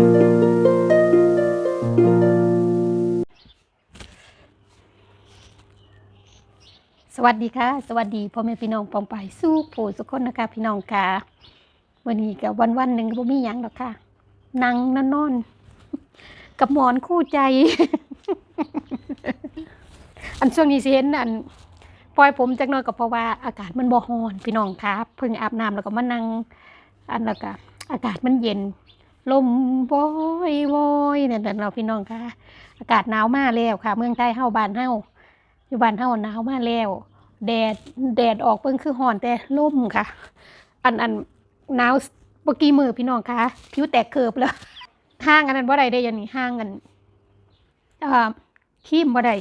สวัสดีค่ะ สวัสดีพ่อแม่พี่น้องปองไปายสู้ผู้สุกคนนะคะ พี่น้องค่ะวันนี้กับวันวันหนึ่งบ่มีหยังหรอกค่ะนั่งนอนนอนกับหมอนคู่ใจ อันช่วงนี้เห็นอันปล่อยผมจักนอยก็เพราะว่าอากาศมันบ่ร้อนพี่น้องค่ะเพิ่งอาบน้ำแล้วก็มานั่งอันแล้วก็อากาศมันเย็น ลมโวยโวยเนี่ยแต่เราพี่น้องค่ะ อากาศหนาวมากแล้วค่ะ เมืองไทยเฮาบ้านเฮาอยู่บ้านเฮาหนาวมากแล้ว แดดแดดออกเพิ่งคือห่อนแต่ล่มค่ะ อันอันหนาวเมื่อกี้มือพี่น้องค่ะผิวแตกเคิบแล้วห้างอันนั้นบ่ได้ได้ยังนี้ห้างกันเอ่อครีมบ่ได้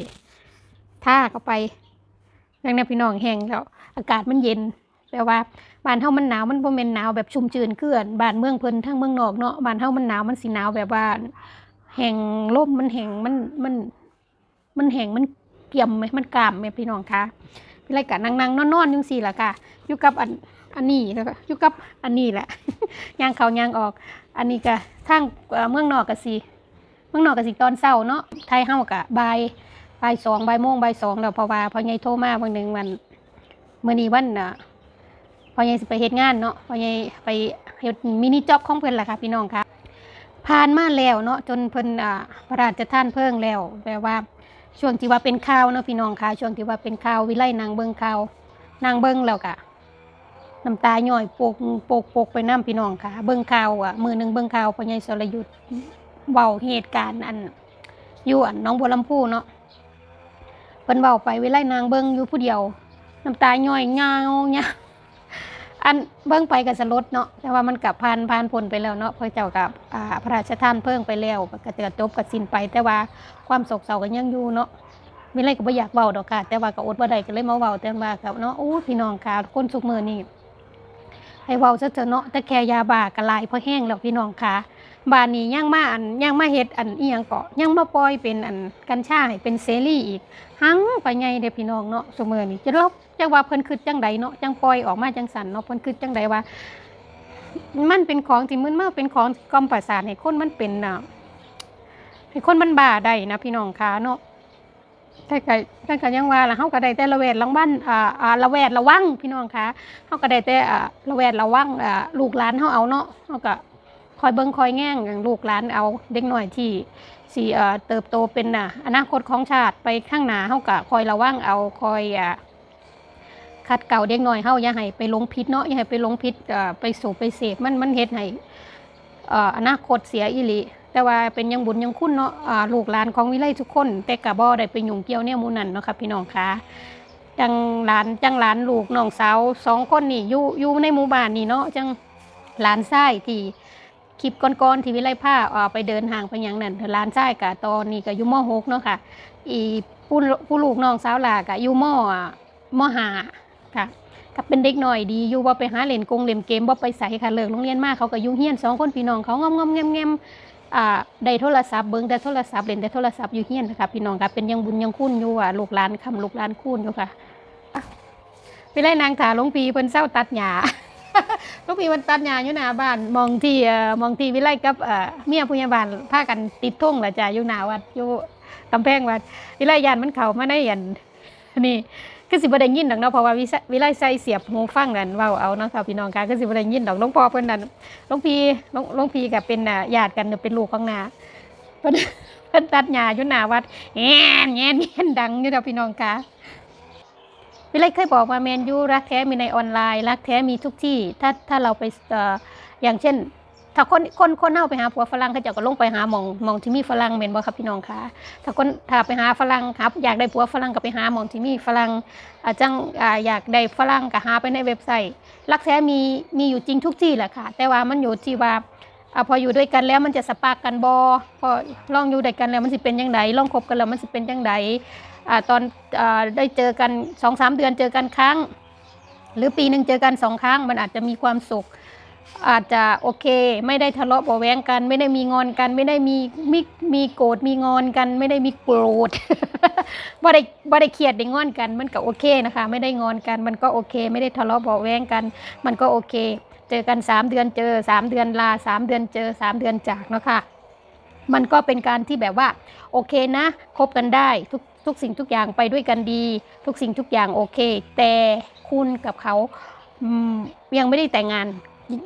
ท่าเข้าไปดังนั้นพี่น้องแห้งแล้ว อากาศมันเย็น แปลว่าบ้านเฮามันหนาวมันบ่แม่นหนาวแบบชุ่มชื้นคืออันบ้านเมืองเพิ่นทั้งเมืองนอกเนาะบ้านเฮามันหนาวมันสิหนาวแบบว่าแห้งลมมันแห้งมันมัน มันแห้งมันเกี่ยมไหมมันกล้ามไหมพี่น้องคะพี่ไรกะนั่งนั่งนอนนอนๆจังสี่ล่ะค่ะอยู่กับอันอันนี้แล้วก็อยู่กับอันนี้แหละย่างเขาย่างออก อันนี้ก็ทางเมืองนอกกะสิเมืองนอกกะสิตอนเช้าเนาะไทยเฮากะบ่ายบ่ายสองบ่ายโมงบ่ายสองแล้วเพราะว่าพอใหญ่โทรมาวันหนึ่งวันมื้อนี้วันน่ะ พอใหญ่สิไปเฮ็ดงานเนาะพอใหญ่ไปเฮ็ดมินิจ็อบของเพิ่นล่ะค่ะพี่น้องค่ะผ่านมาแล้วเนาะจนเพิ่นอ่าพระราชทานเพลิงแล้วแปลว่าช่วงที่ว่าเป็นข่าวเนาะพี่น้องค่ะช่วงที่ว่าเป็นข่าววิไลนางเบิงข่าวนางเบิงแล้วกะน้ำตาย่อยโปกโปกโปกไปน้ำพี่น้องค่ะ เบิงข่าวอะมือหนึ่งเบิงข่าวพอใหญายสรยุทธ์เบาเหตุการณ์อันอยู่อันน้องบัวลำพูเนาะเพิ่นเบาไปวิไลนางเบิงอยู่ผู้เดียวน้ำตาย่อยเงาเงา อันเบิ่งไปกับสลดเนาะแต่ว่ามันกับผ่านผ่านพ้นไปแล้วเนาะพระเจ้ากับอ่าพระราชทานเพิ่งไปแล้วก็จะจบกับสิ้นไป แต่ว่าความโศกเศร้าก็ยังอยู่เนาะมีอะไรก็บ่อยากเว้าดอกค่ะ แต่ว่าก็อดบ่ได้ก็เลยมาเว้าแต่ว่ากับเนาะโอ้พี่น้องค่ะคนสุกมือนี่ให้เว้าซะเถอะเนาะแต่แค่ยาบ้าก็หลายเพราะแห้งแล้วพี่น้องค่ะ บานนี้ยังมาอันยังมาเฮ็ดอันอีหยังเกาะยังมาปล่อยเป็นอันกัญชาให้เป็นเสรีอีกหังไปไงเด้อพี่น้องเนาะซุมื้อนี้จะลบจังว่าเพิ่นคิดจังใดเนาะจังปล่อยออกมาจังสันเนาะเพิ่นคิดจังใดว่า มันเป็นของที่มึนมาเป็นของก่อมประสาทให้คนมันเป็นน่ะให้คนมันบ้าได้นะพี่น้องคะเนาะแต่ก็แต่ก็ยังว่าล่ะเฮาก็ได้แต่ระแวดระวังอ่าอ่าระแวดระวังพี่น้องคะเฮาก็ได้แต่อ่าระแวดระวังอ่าลูกหลานเฮาเอาเนาะเฮาก็ คอยเบิ่งคอยแง่งอย่างลูกหลานเอาเด็กหน้อยที่สิเอ่อเติบโตเป็นน่ะอนาคตของชาติไปข้างหน้าเฮาก็คอยระวังเอาคอยอ่าคัดเก่าเด็กหน้อยเฮาอย่าให้ไปลงผิดเนาะอย่าให้ไปลงผิดเอ่อไปสูบไปเสพมันมันเฮ็ดให้เอ่ออนาคตเสียอีหลีแต่ว่าเป็นยังบุญยังคุณเนาะอ่าลูกหลานของวิไลทุกคน แต่กะบ่ได้ไปยุ่งเกี่ยวเนี่ยมูนั่นเนาะค่ะพี่น้องคะจังหลานจังหลานลูกน้องสาวสองคนนี่อยู่อยู่ในหมู่บ้านนี่เนาะจังหลานชายที่ คลิปก่อนๆที่วิไลผ้าอ่าไปเดินห่างไปยังนั่นหลานใชายกะตอนนี้ก็อยู่ม .6 เนาะค่ะ อีผู้ผู้ลูกน้องสาวหลากะอยู่มมห้าค่ะก็เป็นเด็กหน่อยดีอยู่ว่าไปหาเล่นกงเล่นเกมว่าไปใส่ค่ะเลิกโรงเรียนมาเขาก็ยุ่งเฮียนสองคนพี่น้องเขางอมงอมแงมแงมอ่าได้โทรศัพท์เบิ้งแต่โทรศัพท์เล่นแต่โทรศัพท์อยู่เฮียนนะคะพี่น้องค่ะเป็นยังบุญยังคุณอยู่อะลูกหลานคำลูกหลานคุณอยู่ค่ะไปไล่นางถาลงปีเพิ่นเศร้าตัดหญ้า ลวงปีเพิ่นตัดหญ้าอยู่หน้าบ้านมองที่เอ่อมองที่วิไลกับเอ่อเมียผู้ใหญ่บ้านพากันติดธงละจ้ะอยู่หน้าวัดอยู่กำแพงวัดวิไลยานมันเข้ามาในอันนี่คือสิบ่ได้ยินดอกเนาะเพราะว่าวิไสวิไลใส่เสียบหูฟังนั่นเว้าเอาเนาะค่ะพี่น้องค่ะคือสิบ่ได้ยินดอกหลวงพ่อเพิ่นนั่นหลวงพี่หลวงหลวงพี่ก็เป็นน่ะญาติกันเป็นลูกของนาเพิ่นเพิ่นตัดหญ้าอยู่หน้าวัดแง่นแง่นแง่นดังอยู่เด้อพี่น้องค่ะ วิไลเคยบอกว่าแมนยูรักแท้มีในออนไลน์ รักแท้มีทุกที่ ถ้าถ้าเราไปเอ่ออย่างเช่น ถ้าคนคนคนเฮาไปหาผัวฝรั่งเขาจ้าก็ลงไปหาหมองหมองที่มีฝรั่งแม่นบ่ครับพี่น้องคะถ้าคนถ้าไปหาฝรั่งครับ อยากได้ผัวฝรั่งก็ไปหาหมองที่มีฝรั่งอาจังอ่าอยากได้ฝรั่งก็หาไปในเว็บไซต์ รักแท้มีมีอยู่จริงทุกที่แหละค่ะ แต่ว่ามันอยู่ที่ว่า อาพออยู่ด้วยกันแล้วมันจะสปาร์กกันบอพอลองอยู่ด้วยกันแล้วมันสิเป็นยังไงลองคบกันแล้วมันสิเป็นยังไงอ่าตอนอ่าได้เจอกันสองสามเดือนเจอกันครั้ง หรือปีหนึ่งเจอกันสองครั้ง มันอาจจะมีความสุข อาจจะโอเค ไม่ได้ทะเลาะเบาแว้งกัน ไม่ได้มีงอนกัน ไม่ได้มีมีมีโกรธมีงอนกัน ไม่ได้มีโกรธบ่ได้บ่ได้เครียดได้งอนกัน มันก็โอเคนะคะ ไม่ได้งอนกัน มันก็โอเค ไม่ได้ทะเลาะเบาแว้งกัน มันก็โอเค เจอกันสามเดือนเจอสามเดือนลาสามเดือนเจอสามเดือนจากเนาะค่ะ มันก็เป็นการที่แบบว่าโอเคนะคบกันได้ทุกทุกสิ่งทุกอย่างไปด้วยกันดี ทุกสิ่งทุกอย่างโอเค แต่คุณกับเขาอยังไม่ได้แต่งงาน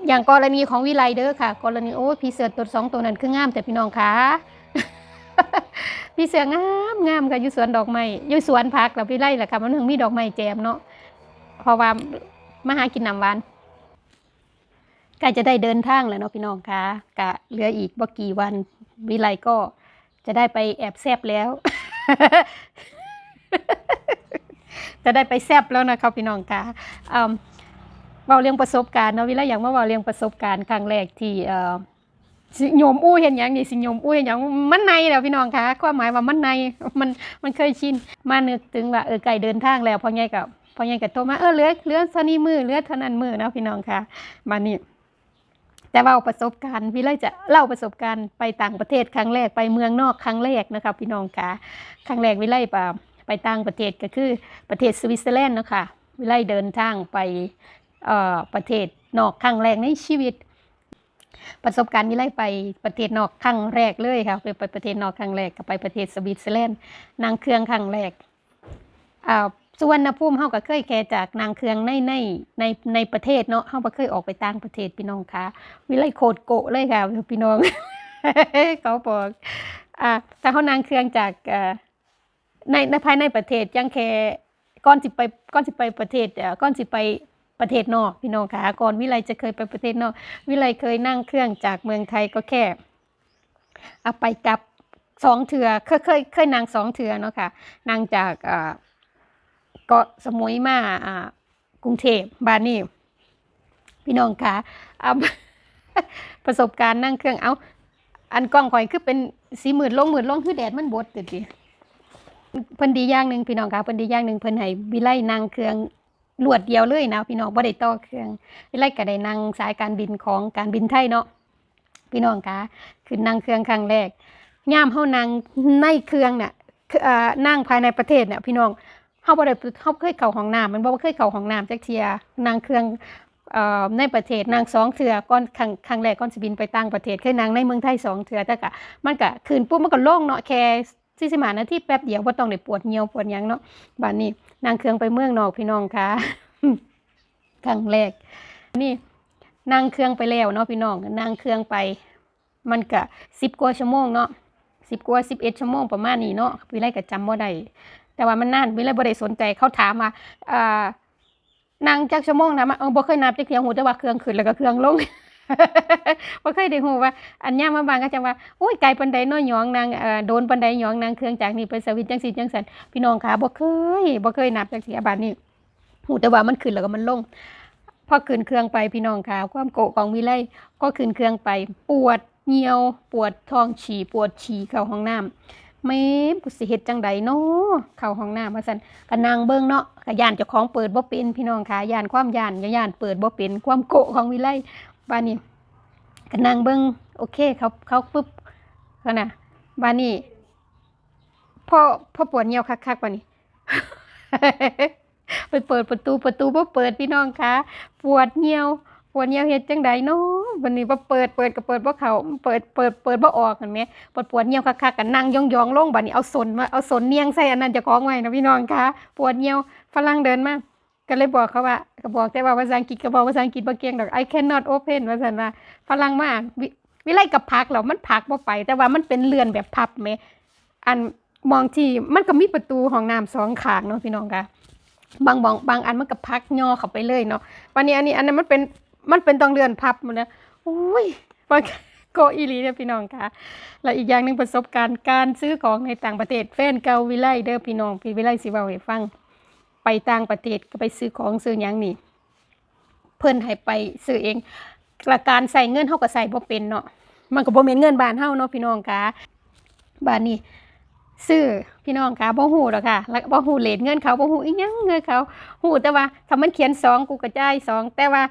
อย่างกรณีของวิไลเด้อค่ะ กรณีโอ้พี่เสือตัวสองตัวนั้นคืองามแต่พี่น้องคะพี่เสืองามงามค่ะอยู่สวนดอกไม้อยู่สวนพักแล้วพี่ไล่แหละค่ะมันถึงมีดอกไม้แจมเนาะเพราะว่ามาหากินน้ำหวาน กล้จะได้เดินทางแล้วเนาะพี่น้องคะกะเหลืออีกบ่กี่วันวิไลก็จะได้ไปแอบแซบแล้ว จะได้ไปแซบแล้วนะครับพี่น้องคะอืมเบาเรื่องประสบการณ์เนาะวิไลอย่ากมาเบาเรื่องประสบการณ์ครั้งแรกที่เอ่อสิโยมอู้เห็นอย่างนี่สิโยมอู้เห็นอย่างมันในแล้วพี่น้องคะความหมายว่ามันในมันมันเคยชินมานึกถึงว่าเออไก่เดินทางแล้วพอไงกับพอไงกับโทรมาเออเหลือเหลือเท่านี้มือเหลือเท่านั้นมือเนาะพี่น้องคะมานี่ แต่ว่าประสบการณ์วิไลจะเล่าประสบการณ์ไปต่างประเทศครั้งแรกไปเมืองนอกครั้งแรกนะคะพี่น้องคะครั้งแรกวิไลไปไปต่างประเทศก็คือประเทศสวิตเซอร์แลนด์นะคะวิไลเดินทางไปเอ่อประเทศนอกครั้งแรกในชีวิต ประสบการณ์วิไลไปประเทศนอกครั้งแรกเลยค่ะไปไปประเทศนอกครั้งแรกก็ไปประเทศสวิตเซอร์แลนด์นางเครื่องครั้งแรกอ่า สุวรรณภูมิเฮาก็เคยแค่จากนางเครื่องในในในในประเทศเนาะเฮาบ่เคยออกไปต่างประเทศพี่น้องคะวิไลโคตรโกะเลยค่ะพี่น้อง เขาบอกอ่าถ้าเขานางเครื่องจากอ่าในในภายในประเทศยังแค่ก่อนสิไปก่อนสิไปประเทศอ่อก่อนสิไปประเทศนอกพี่น้องค่ะก่อนวิไลจะเคยไปประเทศนอก วิไลเคยนั่งเครื่องจากเมืองไทยก็แค่เอาไปกับสองเถือเคยเคยเคยนั่งสองเถือเนาะค่ะนั่งจากอ่า เกาะสมุยมาอ่ากรุงเทพบ้านนี่พี่น้องค่ะอ่าประสบการณ์นั่งเครื่องเอาอันกล้องข่อยคือเป็นสีหมื่นลงหมื่นลงคือแดดมันบดติดิเพิ่นดีอย่างหนึ่งพี่น้องค่ะเพิ่นดีอย่างหนึ่งเพิ่นให้วิไลนั่งเครื่องลวดเดียวเลยนะพี่น้องบ่ได้ต่อเครื่องวิไลก็ได้นั่งสายการบินของการบินไทยเนาะพี่น้องค่ะคือนั่งเครื่องครั้งแรกย่ามเฮานั่งในเครื่องเนี่ยนั่งภายในประเทศเนี่ยพี่น้อง เฮาบ่ได้เฮาเคยเข้าห้องน้ำมันบ่เคยเข้าห้องน้ำจักเที่ยนั่งเครื่องเอ่อในประเทศนางสองเถื่อก่อนครั้งครั้งแรกก่อนสิบินไปต่างประเทศเคยนางในเมืองไทยสองเถื่อแต่ก็มันก็คืนปุ๊บมันก็โล่งเนาะแค่สี่สิบหานาทีแป๊บเดียวบ่ต้องได้ปวดเหี่ยวปวดหยังเนาะบัดนี้นางเครื่องไปเมืองนอกพี่น้องค่ะครั้งแรกนี่นางเครื่องไปแล้วเนาะพี่น้องนางเครื่องไป มันก็สิบกว่าชั่วโมงเนาะสิบกว่าสิบเอ็ดชั่วโมงประมาณนี้เนาะวิไลก็จำบ่ได้ แต่ว่ามันนานวิไลบ่ได้สนใจเขาถามว่าอ่านางจักชั่วโมงนะมาเออบ่เคยนับจักเที่ยหูแต่ว่าเครื่องขึ้นแล้วก็เครื่องลงบ่เคยได้ฮู้ว่า อันย่ามาบางก็จะว่าโอ้ยไกลปานใดน้อยหยองนางเอ่อโดนปานใดหยองนางเครื่องจากนี้ไปสวิตจังซี่จังซั่นพี่น้องค่ะบ่เคยบ่เคยนับจักเที่ยบาดนี้ฮู้แต่ว่ามันขึ้นแล้วก็มันลงพอขึ้นเครื่องไปพี่น้องค่ะความโกของวิไลก็ขึ้นเครื่องไป ปวดเหี่ยว ปวดท้องฉี่ปวดฉี่เข้าห้องน้ำ แม่ผู้สิเฮ็ดจังใดเนาะเข้าห้องน้ำว่าซั่นก็นั่งเบิ่งเนาะก็ย่านเจ้าของเปิดบ่เป็นพี่น้องค่ะย่านความย่านย่านเปิดบ่เป็นความโกะของวิไลบ้านนี้ก็นั่งเบิ่งโอเคเขาเขาปึ๊บก็น่ะบ้านนี้พ่อพ่อปวดเหี่ยวคักๆบ้านนี้ไปเปิดประตูประตูบ่เปิดพี่น้องค่ะปวดเหี่ยว ปวดเหี่ยวเฮ็ดจังใดเนาะวันนี้บ่เปิดเปิดก็เปิดบ่เข้าเปิดเปิดเปิดบ่ออกเห็นไหมปวดปวดเหี่ยวคักๆก็นั่งยองๆลงบัดนี้เอาสนมาเอาสนเนียงใส่อันนั้นจะของไว้นะพี่น้องคะปวดเหี่ยวฝรั่งเดินมาก็เลยบอกเขาว่าก็บอกแต่ว่าภาษาอังกฤษก็บอกภาษาอังกฤษบ่เก่งดอก I cannot open ว่าซั่นว่าฝรั่งมาวิวิไลกับพักแล้วมันพักบ่ไป แต่ว่ามันเป็นเรือนแบบพับแหมอันมองที่มันก็มีประตูห้องน้ำสองข้างเนาะพี่น้องคะบางบางบางอันมันก็พักย่อเข้าไปเลยเนาะวันนี้อันนี้อันนั้นมันเป็น มันเป็นต้องเรือนพับมันนะโอ้ยมันโกอีลีเนี่ยพี่น้องค่ะ แล้วอีกอย่างหนึ่งประสบการณ์การซื้อของในต่างประเทศแฟนเกาวิไลเด้อพี่น้องพี่วิไลสิเว้าให้ฟัง ไปต่างประเทศก็ไปซื้อของซื้อหยังนี่เพิ่นให้ไปซื้อเองและการใส่เงินเฮาก็ใส่บ่เป็นเนาะมันก็บ่แม่นเงินบานเฮาเนาะพี่น้องค่ะบานนี้ซื้อพี่น้องค่ะบ่ฮู้ดอกค่ะแล้วบ่ฮู้เลทเงินเขาบ่ฮู้อีหยังเงินเขาฮู้แต่ว่าถ้ามันเขียนสองกูก็จ่ายสองแต่ว่า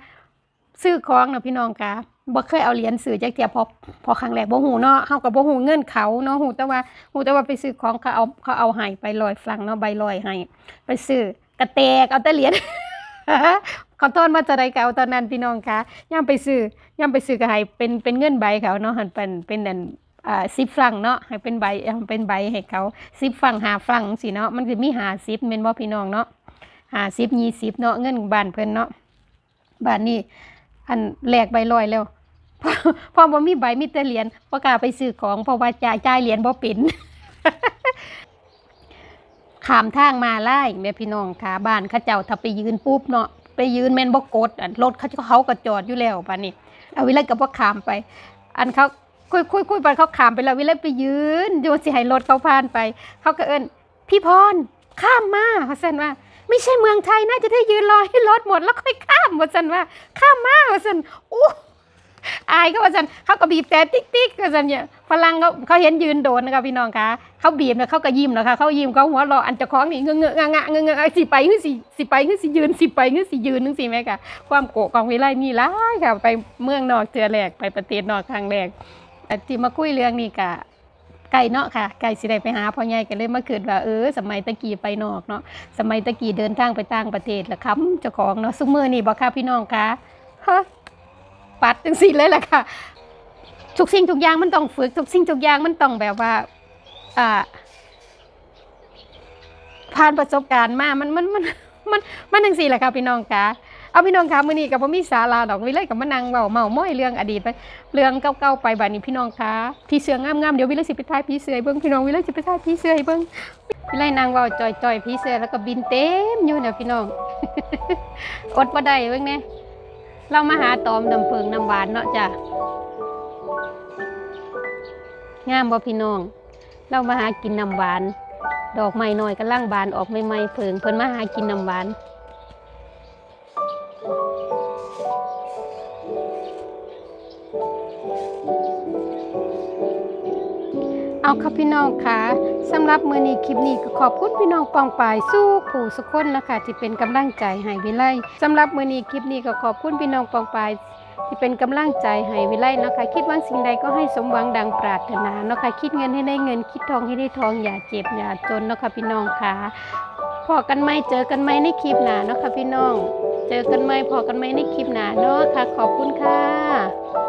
ซื้อของเนาะพี่น้องคะบ่เคยเอาเหรียญซื้อจักเทียพอพอครั้งแรกบ่ฮู้เนาะเฮาก็บ่ฮู้เงินเขาเนาะฮู้แต่ว่าฮู้แต่ว่าไปซื้อของเขาเอาเขาเอาให้ไป1อยฝรั่งเนาะใบลอยให้ไปซื้อกระแตกเอาแต่เหรียญขอโทษมาจะได้เก่าตอนนั้นพี่น้องคะย่ำไปซื้อย่ำไปซื้อก็ให้เป็นเป็นเงินใบเขาเนาะหันเป็นเป็นอันอ่าสิบฟังเนาะให้เป็นใบเป็นใบให้เขาสิบฟังหาฟังสิเนาะมันคือมีหาสิบเมนบ่พี่น้องเนาะหาสิบยี่สิบเนาะเงินบานเพิ่นเนาะบานนี้ อันแลกใบลอยแล้วพอพอบ่มีใบมีแต่เหรียญบ่กล้าไปซื้อของเพราะว่าจ่ายจ่ายเหรียญบ่เป็นขามทางมาไล่แม่พี่น้องค่ะบ้านเขาเจ้าถ้าไปยืนปุ๊บเนาะไปยืนแม่นบ่กดอันรถเขาเขาก็จอดอยู่แล้วปานนี้เอาวิไลก็บ่ขามไป อันเขาคุยคุยคุยไปเขาขามไปแล้ววิไลไปยืนอยู่สิให้รถเขาผ่านไป เขาก็เอิ้นพี่พรข้ามมาเขาซั่นว่า ไม่ใช่เมืองไทยน่าจะได้ยืนรอให้รถหมดแล้วค่อยข้ามว่าซั่นว่า ข้ามมาว่าซั่นอู้อายก็ว่าซั่นเขาก็บีบแต่ติ๊กติ๊กว่าซั่นเนี่ยฝรั่งเขาเขาเห็นยืนโดนนะคะพี่น้องคะเขาบีบแล้วเขาก็ยิ้มนะคะเขายิ้มเขาหัวเราะอันเจ้าของนี่เงื้อเงอะงะงะเงอเงอสิไปคือสิสิไปคือสิยืนสิไปคือสิยืนนึงสิแม่ค่ะความโกะของวิไลมีหลายค่ะ ไปเมืองนอกเทือแรกไปประเทศนอกครั้งแรกที่มาคุยเรื่องนี้กะ ไก่เนาะค่ะไก่สิได้ไปหาพ่อใหญ่กันเลยมาเกิดว่าเออ สมัยตะกี้ไปนอกเนาะสมัยตะกี้เดินทางไปต่างประเทศละคำเจ้าของเนาะซุมือนี่บอกค่ะพี่น้องคะฮะปัดจังสิเลยล่ะค่ะทุกสิ่งทุกอย่างมันต้องฝึกทุกสิ่งทุกอย่างมันต้องแบบว่าอ่าผ่านประสบการณ์มามันมันมันมันมันจังซี่แหละค่ะพี่น้องคะ เอาพี่น้องคะมื้อนี้ก็บ่มีสาระดอกวิเลยก็มานังเว้าเมาม้อยเรื่องอดีตไปเรื่องเก่าๆไปบัดนี้พี่น้องคะพี่เสืองามๆเดี๋ยววิเลสิไปถ่ายพี่เสือเบิ่งพี่น้องวิเลสิไปถ่ายพี่เสือเบิ่งวิเลนั่งเว้าจ่อยๆพี่เสือแล้วก็บินเต็มอยู่เนี่ยพี่น้องอดบ่ได้เบิ่งแน่เรามาหาตอมน้ำเพิงน้ำหวานเนาะจ้ะงามบ่พี่น้อง เรามาหากินน้ำหวาน ดอกไม้น้อยก็ล่างบานออกใหม่ๆเพิงเพิ่นมาหากินน้ำหวาน เอาค่ะพี่น้องค่ะสำหรับมือนี้คลิปนี้ก็ขอบคุณพี่น้องปองปายสู้ผู้สุคนนะคะที่เป็นกำลังใจให้วิไลสำหรับมือนี้คลิปนี้ก็ขอบคุณพี่น้องปองปายที่เป็นกำลังใจให้วิไลนะคะ คิดหว่าสิ่งใดก็ให้สมหวังดังปรารถนาเนาะคะคิดเงินให้ได้เงิน คิดทองให้ได้ทองอย่าเจ็บอย่าจนนะคะพี่น้องค่ะพอกันไหมเจอกันไหมในคลิปหน้าเนาะค่ะพี่น้อง เจอกันไหมพอกันไหมในคลิปหน้าเนาะค่ะ ขอบคุณค่ะ